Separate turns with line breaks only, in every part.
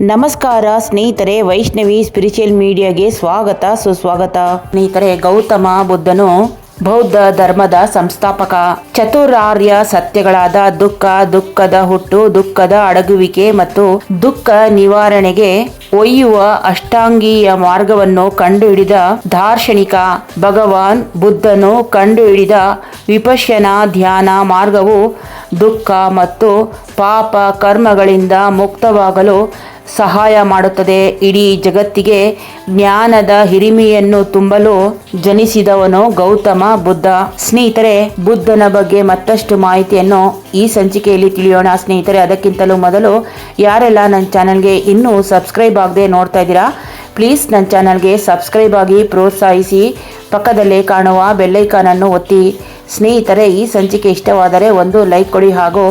ನಮಸ್ಕಾರ, ಸ್ನೇಹಿತರೆ, ವೈಷ್ಣವಿ ಸ್ಪಿರಿಚುವಲ್ ಮೀಡಿಯಾಗೆ ಸ್ವಾಗತ, ಸುಸ್ವಾಗತ. ಸ್ನೇಹಿತರೆ, ಗೌತಮ ಬುದ್ಧನು ಬೌದ್ಧ ಧರ್ಮದ ಸಂಸ್ಥಾಪಕ, ಚತುರಾರ್ಯ ಸತ್ಯಗಳಾದ ದುಃಖ, ದುಃಖದ ಹುಟ್ಟು, ದುಃಖದ ಅಡಗುವಿಕೆ ಮತ್ತು ದುಃಖ ನಿವಾರಣೆಗೆ ಒಯ್ಯುವ ಅಷ್ಟಾಂಗೀಯ ಮಾರ್ಗವನ್ನು ಕಂಡುಹಿಡಿದ ದಾರ್ಶನಿಕ ಭಗವಾನ್ ಬುದ್ಧನು ಕಂಡುಹಿಡಿದ ವಿಪಶ್ಯನ ಧ್ಯಾನ ಮಾರ್ಗವು ದುಃಖ ಮತ್ತು ಪಾಪ ಕರ್ಮಗಳಿಂದ ಮುಕ್ತವಾಗಲು ಸಹಾಯ ಮಾಡುತ್ತದೆ. ಇಡೀ ಜಗತ್ತಿಗೆ ಜ್ಞಾನದ ಹಿರಿಮೆಯನ್ನು ತುಂಬಲು ಜನಿಸಿದವನು ಗೌತಮ ಬುದ್ಧ. ಸ್ನೇಹಿತರೆ, ಬುದ್ಧನ ಬಗ್ಗೆ ಮತ್ತಷ್ಟು ಮಾಹಿತಿಯನ್ನು ಈ ಸಂಚಿಕೆಯಲ್ಲಿ ತಿಳಿಯೋಣ. ಸ್ನೇಹಿತರೆ, ಅದಕ್ಕಿಂತಲೂ ಮೊದಲು ಯಾರೆಲ್ಲ ನನ್ನ ಚಾನಲ್ಗೆ ಇನ್ನೂ ಸಬ್ಸ್ಕ್ರೈಬ್ ಆಗದೆ ನೋಡ್ತಾ ಇದ್ದೀರಾ, ಪ್ಲೀಸ್ ನನ್ನ ಚಾನಲ್ಗೆ ಸಬ್ಸ್ಕ್ರೈಬ್ ಆಗಿ ಪ್ರೋತ್ಸಾಹಿಸಿ. ಪಕ್ಕದಲ್ಲೇ ಕಾಣುವ ಬೆಲ್ಲೈಕಾನನ್ನು ಒತ್ತಿ. ಸ್ನೇಹಿತರೆ, ಈ ಸಂಚಿಕೆ ಇಷ್ಟವಾದರೆ ಒಂದು ಲೈಕ್ ಕೊಡಿ ಹಾಗೂ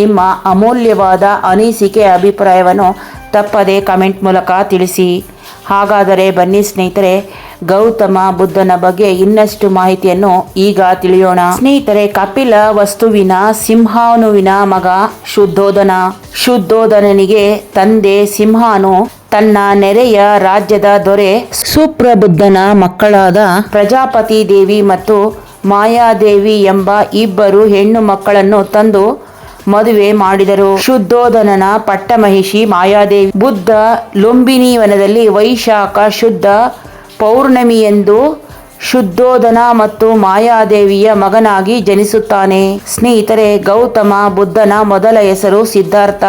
ನಿಮ್ಮ ಅಮೂಲ್ಯವಾದ ಅನಿಸಿಕೆ ಅಭಿಪ್ರಾಯವನ್ನು ತಪ್ಪದೆ ಕಮೆಂಟ್ ಮೂಲಕ ತಿಳಿಸಿ. ಹಾಗಾದರೆ ಬನ್ನಿ ಸ್ನೇಹಿತರೆ, ಗೌತಮ ಬುದ್ಧನ ಬಗ್ಗೆ ಇನ್ನಷ್ಟು ಮಾಹಿತಿಯನ್ನು ಈಗ ತಿಳಿಯೋಣ. ಸ್ನೇಹಿತರೆ, ಕಪಿಲ ವಸ್ತುವಿನ ಸಿಂಹಾನುವಿನ ಮಗ ಶುದ್ಧೋಧನ. ಶುದ್ಧೋಧನನಿಗೆ ತಂದೆ ಸಿಂಹಾನು ತನ್ನ ನೆರೆಯ ರಾಜ್ಯದ ದೊರೆ ಸುಪ್ರಬುದ್ಧನ ಮಕ್ಕಳಾದ ಪ್ರಜಾಪತಿ ದೇವಿ ಮತ್ತು ಮಾಯಾದೇವಿ ಎಂಬ ಇಬ್ಬರು ಹೆಣ್ಣು ಮಕ್ಕಳನ್ನು ತಂದು ಮದುವೆ ಮಾಡಿದರು. ಶುದ್ಧೋಧನನ ಪಟ್ಟಮಹಿಷಿ ಮಾಯಾದೇವಿ. ಬುದ್ಧ ಲುಂಬಿನಿ ವನದಲ್ಲಿ ವೈಶಾಖ ಶುದ್ಧ ಪೌರ್ಣಮಿ ಎಂದು ಶುದ್ಧೋಧನ ಮತ್ತು ಮಾಯಾದೇವಿಯ ಮಗನಾಗಿ ಜನಿಸುತ್ತಾನೆ. ಸ್ನೇಹಿತರೆ, ಗೌತಮ ಬುದ್ಧನ ಮೊದಲ ಹೆಸರು ಸಿದ್ಧಾರ್ಥ.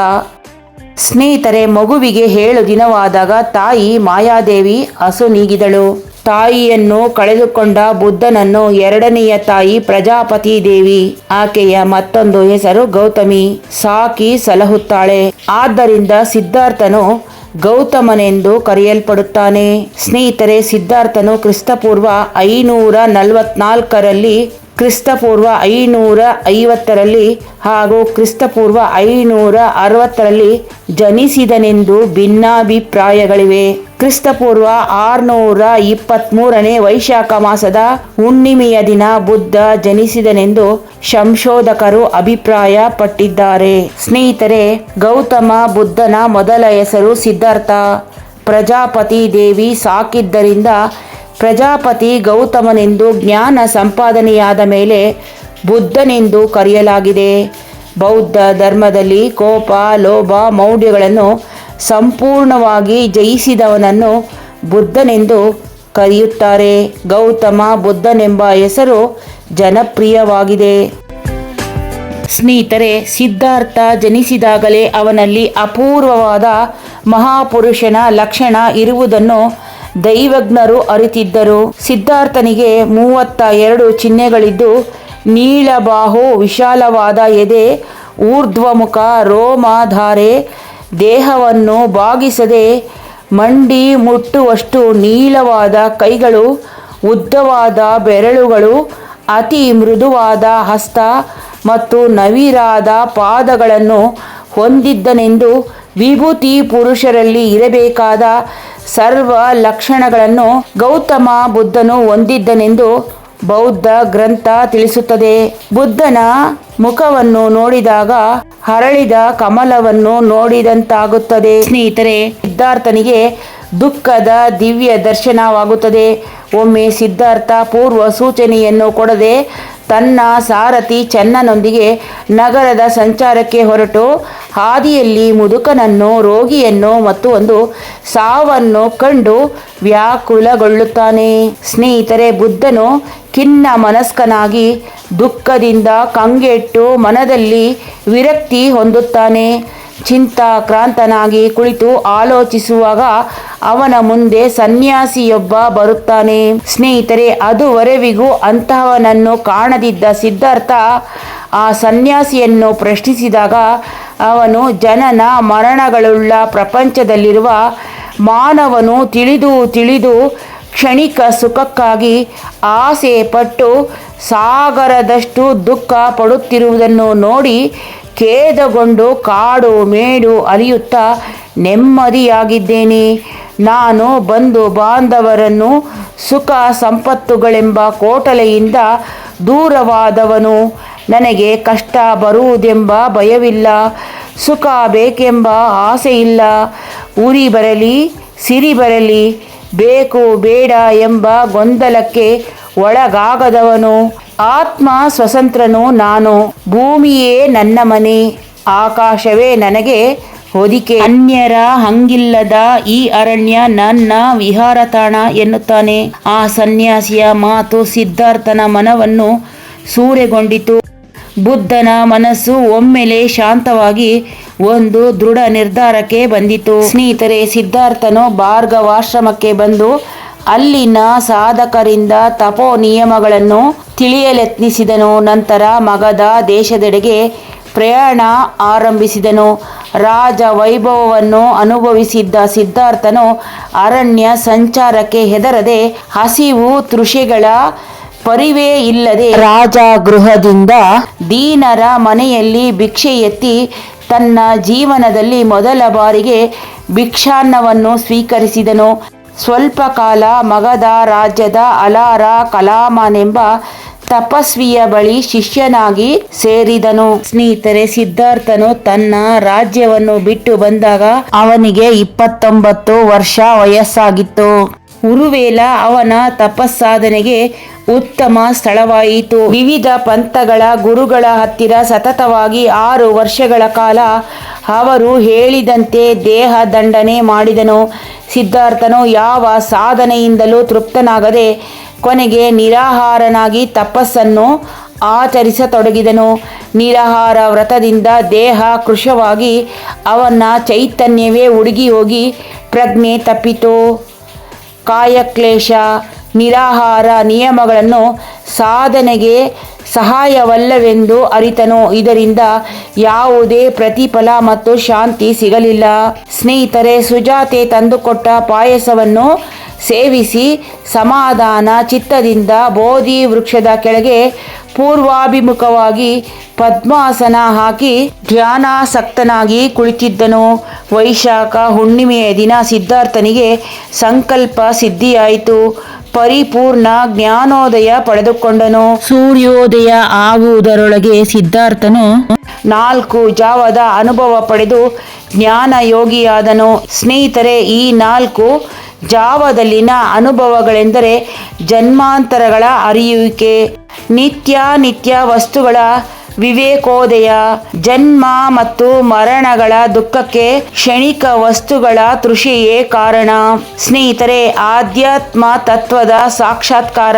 ಸ್ನೇಹಿತರೆ, ಮಗುವಿಗೆ ಏಳು ದಿನವಾದಾಗ ತಾಯಿ ಮಾಯಾದೇವಿ ಹಸು ನೀಗಿದಳು. ತಾಯಿಯನ್ನು ಕಳೆದುಕೊಂಡ ಬುದ್ಧನನ್ನು ಎರಡನೆಯ ತಾಯಿ ಪ್ರಜಾಪತಿ ದೇವಿ. ಆಕೆಯ ಮತ್ತೊಂದು ಹೆಸರು ಗೌತಮಿ. ಸಾಕಿ ಸಲಹುತ್ತಾಳೆ. ಆದ್ದರಿಂದ ಸಿದ್ಧಾರ್ಥನು ಗೌತಮನೆಂದು ಕರೆಯಲ್ಪಡುತ್ತಾನೆ. ಸ್ನೇಹಿತರೆ, ಸಿದ್ಧಾರ್ಥನು ಕ್ರಿಸ್ತಪೂರ್ವ ಐನೂರ ನಲವತ್ನಾಲ್ಕರಲ್ಲಿ ಕ್ರಿಸ್ತಪೂರ್ವ ಐನೂರ ಐವತ್ತರಲ್ಲಿ ಹಾಗೂ ಕ್ರಿಸ್ತಪೂರ್ವ ಐನೂರ ಅರವತ್ತರಲ್ಲಿ ಜನಿಸಿದನೆಂದು ಭಿನ್ನಾಭಿಪ್ರಾಯಗಳಿವೆ. ಕ್ರಿಸ್ತಪೂರ್ವ ಆರುನೂರ ಇಪ್ಪತ್ತ್ಮೂರನೇ ವೈಶಾಖ ಮಾಸದ ಹುಣ್ಣಿಮೆಯ ದಿನ ಬುದ್ಧ ಜನಿಸಿದನೆಂದು ಸಂಶೋಧಕರು ಅಭಿಪ್ರಾಯ ಪಟ್ಟಿದ್ದಾರೆ ಸ್ನೇಹಿತರೆ, ಗೌತಮ ಬುದ್ಧನ ಮೊದಲ ಹೆಸರು ಸಿದ್ಧಾರ್ಥ. ಪ್ರಜಾಪತಿ ದೇವಿ ಸಾಕಿದ್ದರಿಂದ ಪ್ರಜಾಪತಿ ಗೌತಮನೆಂದು ಜ್ಞಾನ ಸಂಪಾದನೆಯಾದ ಮೇಲೆ ಬುದ್ಧನೆಂದು ಕರೆಯಲಾಗಿದೆ. ಬೌದ್ಧ ಧರ್ಮದಲ್ಲಿ ಕೋಪ, ಲೋಭ, ಮೌಢ್ಯಗಳನ್ನು ಸಂಪೂರ್ಣವಾಗಿ ಜಯಿಸಿದವನನ್ನು ಬುದ್ಧನೆಂದು ಕರೆಯುತ್ತಾರೆ. ಗೌತಮ ಬುದ್ಧನೆಂಬ ಹೆಸರು ಜನಪ್ರಿಯವಾಗಿದೆ. ಸ್ನೇಹಿತರೆ, ಸಿದ್ಧಾರ್ಥ ಜನಿಸಿದಾಗಲೇ ಅವನಲ್ಲಿ ಅಪೂರ್ವವಾದ ಮಹಾಪುರುಷನ ಲಕ್ಷಣ ಇರುವುದನ್ನು ದೈವಜ್ಞರು ಅರಿತಿದ್ದರು. ಸಿದ್ಧಾರ್ಥನಿಗೆ ಮೂವತ್ತ ಎರಡು ಚಿಹ್ನೆಗಳಿದ್ದು ನೀಳಬಾಹು ವಿಶಾಲವಾದ ಎದೆ, ಊರ್ಧ್ವಮುಖ ರೋಮಾಧಾರೆ, ದೇಹವನ್ನು ಬಾಗಿಸದೆ ಮಂಡಿ ಮುಟ್ಟುವಷ್ಟು ನೀಳವಾದ ಕೈಗಳು, ಉದ್ದವಾದ ಬೆರಳುಗಳು, ಅತಿ ಮೃದುವಾದ ಹಸ್ತ ಮತ್ತು ನವಿರಾದ ಪಾದಗಳನ್ನು ಹೊಂದಿದ್ದನೆಂದು ವಿಭೂತಿ ಪುರುಷರಲ್ಲಿ ಇರಬೇಕಾದ ಸರ್ವ ಲಕ್ಷಣಗಳನ್ನು ಗೌತಮ ಬುದ್ಧನು ಹೊಂದಿದ್ದನೆಂದು ಬೌದ್ಧ ಗ್ರಂಥ ತಿಳಿಸುತ್ತದೆ. ಬುದ್ಧನ ಮುಖವನ್ನು ನೋಡಿದಾಗ ಹರಳಿದ ಕಮಲವನ್ನು ನೋಡಿದಂತಾಗುತ್ತದೆ. ಸ್ನೇಹಿತರೆ, ಸಿದ್ಧಾರ್ಥನಿಗೆ ದುಃಖದ ದಿವ್ಯ ದರ್ಶನವಾಗುತ್ತದೆ. ಒಮ್ಮೆ ಸಿದ್ಧಾರ್ಥ ಪೂರ್ವ ಸೂಚನೆಯನ್ನು ಕೊಡದೆ ತನ್ನ ಸಾರಥಿ ಚೆನ್ನನೊಂದಿಗೆ ನಗರದ ಸಂಚಾರಕ್ಕೆ ಹೊರಟು, ಹಾದಿಯಲ್ಲಿ ಮುದುಕನನ್ನು, ರೋಗಿಯನ್ನು ಮತ್ತು ಒಂದು ಸಾವನ್ನು ಕಂಡು ವ್ಯಾಕುಲಗೊಳ್ಳುತ್ತಾನೆ. ಸ್ನೇಹಿತರೆ, ಬುದ್ಧನು ಖಿನ್ನ ಮನಸ್ಕನಾಗಿ ದುಃಖದಿಂದ ಕಂಗೆಟ್ಟು ಮನದಲ್ಲಿ ವಿರಕ್ತಿ ಹೊಂದುತ್ತಾನೆ. ಚಿಂತಾಕ್ರಾಂತನಾಗಿ ಕುಳಿತು ಆಲೋಚಿಸುವಾಗ ಅವನ ಮುಂದೆ ಸನ್ಯಾಸಿಯೊಬ್ಬ ಬರುತ್ತಾನೆ. ಸ್ನೇಹಿತರೆ ಅದುವರೆವಿಗೂ ಅಂತಹವನನ್ನು ಕಾಣದಿದ್ದ ಸಿದ್ಧಾರ್ಥ ಆ ಸನ್ಯಾಸಿಯನ್ನು ಪ್ರಶ್ನಿಸಿದಾಗ ಅವನು, ಜನನ ಮರಣಗಳುಳ್ಳ ಪ್ರಪಂಚದಲ್ಲಿರುವ ಮಾನವನು ತಿಳಿದು ತಿಳಿದು ಕ್ಷಣಿಕ ಸುಖಕ್ಕಾಗಿ ಆಸೆ ಪಟ್ಟು ಸಾಗರದಷ್ಟು ದುಃಖ ಪಡುತ್ತಿರುವುದನ್ನು ನೋಡಿ ಖೇದಗೊಂಡು ಕಾಡು ಮೇಡು ಅಲಿಯುತ್ತಾ ನೆಮ್ಮದಿಯಾಗಿದ್ದೇನೆ. ನಾನು ಬಂಧು ಬಾಂಧವರನ್ನು ಸುಖ ಸಂಪತ್ತುಗಳೆಂಬ ಕೋಟಲೆಯಿಂದ ದೂರವಾದವನು. ನನಗೆ ಕಷ್ಟ ಬರುವುದೆಂಬ ಭಯವಿಲ್ಲ, ಸುಖ ಬೇಕೆಂಬ ಆಸೆಯಿಲ್ಲ. ಉರಿ ಬರಲಿ, ಸಿರಿ ಬರಲಿ ಬೇಕು ಬೇಡ ಎಂಬ ಗೊಂದಲಕ್ಕೆ ಒಳಗಾಗದವನು. ಆತ್ಮ ಸ್ವತಂತ್ರನು ನಾನು, ಭೂಮಿಯೇ ನನ್ನ ಮನೆ, ಆಕಾಶವೇ ನನಗೆ ಹೊದಿಕೆ. ಅನ್ಯರ ಹಂಗಿಲ್ಲದ ಈ ಅರಣ್ಯ ನನ್ನ ವಿಹಾರ ತಾಣ ಎನ್ನುತ್ತಾನೆ. ಆ ಸನ್ಯಾಸಿಯ ಮಾತು ಸಿದ್ಧಾರ್ಥನ ಮನವನ್ನು ಸೂರೆಗೊಂಡಿತು. ಬುದ್ಧನ ಮನಸ್ಸು ಒಮ್ಮೆಲೆ ಶಾಂತವಾಗಿ ಒಂದು ದೃಢ ನಿರ್ಧಾರಕ್ಕೆ ಬಂದಿತು. ಸ್ನೇಹಿತರೆ, ಸಿದ್ಧಾರ್ಥನು ಭಾರ್ಗವಾಶ್ರಮಕ್ಕೆ ಬಂದು ಅಲ್ಲಿನ ಸಾಧಕರಿಂದ ತಪೋ ನಿಯಮಗಳನ್ನು ತಿಳಿಯಲೆತ್ನಿಸಿದನು. ನಂತರ ಮಗದ ದೇಶದೆಡೆಗೆ ಪ್ರಯಾಣ ಆರಂಭಿಸಿದನು. ರಾಜ ವೈಭವವನ್ನು ಅನುಭವಿಸಿದ್ದ ಸಿದ್ಧಾರ್ಥನು ಅರಣ್ಯ ಸಂಚಾರಕ್ಕೆ ಹೆದರದೆ ಹಸಿವು ತೃಷೆಗಳ ಪರಿವೇ ಇಲ್ಲದೆ ರಾಜ ಗೃಹದಿಂದ ದೀನರ ಮನೆಯಲ್ಲಿ ಭಿಕ್ಷೆ ಎತ್ತಿ ತನ್ನ ಜೀವನದಲ್ಲಿ ಮೊದಲ ಬಾರಿಗೆ ಭಿಕ್ಷಾನ್ನವನ್ನು ಸ್ವೀಕರಿಸಿದನು. ಸ್ವಲ್ಪ ಕಾಲ ಮಗಧ ರಾಜ್ಯದ ಅಲಾರ ಕಲಾಮನೆಂಬ ತಪಸ್ವಿಯ ಬಳಿ ಶಿಷ್ಯನಾಗಿ ಸೇರಿದನು. ಸ್ನೇಹಿತರೆ, ಸಿದ್ಧಾರ್ಥನು ತನ್ನ ರಾಜ್ಯವನ್ನು ಬಿಟ್ಟು ಬಂದಾಗ ಅವನಿಗೆ ಇಪ್ಪತ್ತೊಂಬತ್ತು ವರ್ಷ ವಯಸ್ಸಾಗಿತ್ತು. ಉರುವೇಲ ಅವನ ತಪಸ್ಸಾಧನೆಗೆ ಉತ್ತಮ ಸ್ಥಳವಾಯಿತು. ವಿವಿಧ ಪಂಥಗಳ ಗುರುಗಳ ಹತ್ತಿರ ಸತತವಾಗಿ ಆರು ವರ್ಷಗಳ ಕಾಲ ಅವರು ಹೇಳಿದಂತೆ ದೇಹ ದಂಡನೆ ಮಾಡಿದನು. ಸಿದ್ಧಾರ್ಥನು ಯಾವ ಸಾಧನೆಯಿಂದಲೂ ತೃಪ್ತನಾಗದೆ ಕೊನೆಗೆ ನಿರಾಹಾರನಾಗಿ ತಪಸ್ಸನ್ನು ಆಚರಿಸತೊಡಗಿದನು. ನಿರಾಹಾರ ವ್ರತದಿಂದ ದೇಹ ಕೃಶವಾಗಿ ಅವನ ಚೈತನ್ಯವೇ ಉಡುಗಿ ಹೋಗಿ ಪ್ರಜ್ಞೆ ತಪ್ಪಿತು. ಕಾಯಕ್ಲೇಶ, ನಿರಾಹಾರ ನಿಯಮಗಳನ್ನು ಸಾಧನೆಗೆ ಸಹಾಯವಲ್ಲವೆಂದು ಅರಿತನು. ಇದರಿಂದ ಯಾವುದೇ ಪ್ರತಿಫಲ ಮತ್ತು ಶಾಂತಿ ಸಿಗಲಿಲ್ಲ. ಸ್ನೇಹಿತರೆ, ಸುಜಾತೆ ತಂದುಕೊಟ್ಟ ಪಾಯಸವನ್ನು ಸೇವಿಸಿ ಸಮಾಧಾನ ಚಿತ್ತದಿಂದ ಬೋಧಿ ವೃಕ್ಷದ ಕೆಳಗೆ ಪೂರ್ವಾಭಿಮುಖವಾಗಿ ಪದ್ಮಾಸನ ಹಾಕಿ ಧ್ಯಾನಾಸಕ್ತನಾಗಿ ಕುಳಿತಿದ್ದನು. ವೈಶಾಖ ಹುಣ್ಣಿಮೆಯ ದಿನ ಸಿದ್ಧಾರ್ಥನಿಗೆ ಸಂಕಲ್ಪ ಸಿದ್ಧಿಯಾಯಿತು. ಪರಿಪೂರ್ಣ ಜ್ಞಾನೋದಯ ಪಡೆದುಕೊಂಡನು. ಸೂರ್ಯೋದಯ ಆಗುವುದರೊಳಗೆ ಸಿದ್ಧಾರ್ಥನು ನಾಲ್ಕು ಜಾವದ ಅನುಭವ ಪಡೆದು ಜ್ಞಾನ ಯೋಗಿಯಾದನು ಸ್ನೇಹಿತರೆ ಈ ನಾಲ್ಕು ಜಾವದಲ್ಲಿನ ಅನುಭವಗಳೆಂದರೆ ಜನ್ಮಾಂತರಗಳ ಅರಿಯುವಿಕೆ ನಿತ್ಯ ನಿತ್ಯ ವಸ್ತುಗಳ ವಿವೇಕೋದಯ, ಜನ್ಮ ಮತ್ತು ಮರಣಗಳ ದುಃಖಕ್ಕೆ ಕ್ಷಣಿಕ ವಸ್ತುಗಳ ತೃಷಿಯೇ ಕಾರಣ. ಸ್ನೇಹಿತರೆ, ಆಧ್ಯಾತ್ಮ ತತ್ವದ ಸಾಕ್ಷಾತ್ಕಾರ.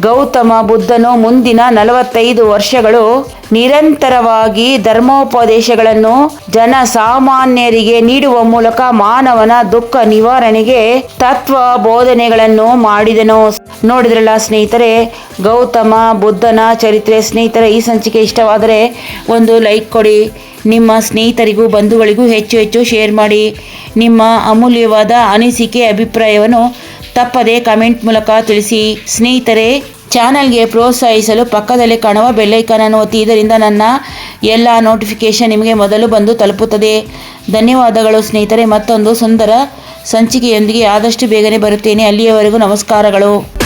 ಗೌತಮ ಬುದ್ಧನು ಮುಂದಿನ ನಲವತ್ತೈದು ವರ್ಷಗಳು ನಿರಂತರವಾಗಿ ಧರ್ಮೋಪದೇಶಗಳನ್ನು ಜನಸಾಮಾನ್ಯರಿಗೆ ನೀಡುವ ಮೂಲಕ ಮಾನವನ ದುಃಖ ನಿವಾರಣೆಗೆ ತತ್ವ ಬೋಧನೆಗಳನ್ನು ಮಾಡಿದನು. ನೋಡಿದ್ರಲ್ಲ ಸ್ನೇಹಿತರೆ, ಗೌತಮ, ಬುದ್ಧನ ಚರಿತ್ರೆ. ಸ್ನೇಹಿತರೆ, ಈ ಸಂಚಿಕೆ ಇಷ್ಟವಾದರೆ ಒಂದು ಲೈಕ್ ಕೊಡಿ. ನಿಮ್ಮ ಸ್ನೇಹಿತರಿಗೂ, ಬಂಧುಗಳಿಗೂ ಹೆಚ್ಚು ಹೆಚ್ಚು ಶೇರ್ ಮಾಡಿ. ನಿಮ್ಮ ಅಮೂಲ್ಯವಾದ ಅನಿಸಿಕೆ, ಅಭಿಪ್ರಾಯವನ್ನು ತಪ್ಪದೆ ಕಮೆಂಟ್ ಮೂಲಕ ತಿಳಿಸಿ. ಸ್ನೇಹಿತರೆ ಚಾನಲ್ಗೆ ಪ್ರೋತ್ಸಾಹಿಸಲು ಪಕ್ಕದಲ್ಲಿ ಕಾಣುವ ಬೆಲ್ಲೈಕನನ್ನು ಒತ್ತಿ. ಇದರಿಂದ ನನ್ನ ಎಲ್ಲ ನೋಟಿಫಿಕೇಷನ್ ನಿಮಗೆ ಮೊದಲು ಬಂದು ತಲುಪುತ್ತದೆ. ಧನ್ಯವಾದಗಳು ಸ್ನೇಹಿತರೆ. ಮತ್ತೊಂದು ಸುಂದರ ಸಂಚಿಕೆಯೊಂದಿಗೆ ಆದಷ್ಟು ಬೇಗನೆ ಬರುತ್ತೇನೆ. ಅಲ್ಲಿಯವರೆಗೂ ನಮಸ್ಕಾರಗಳು.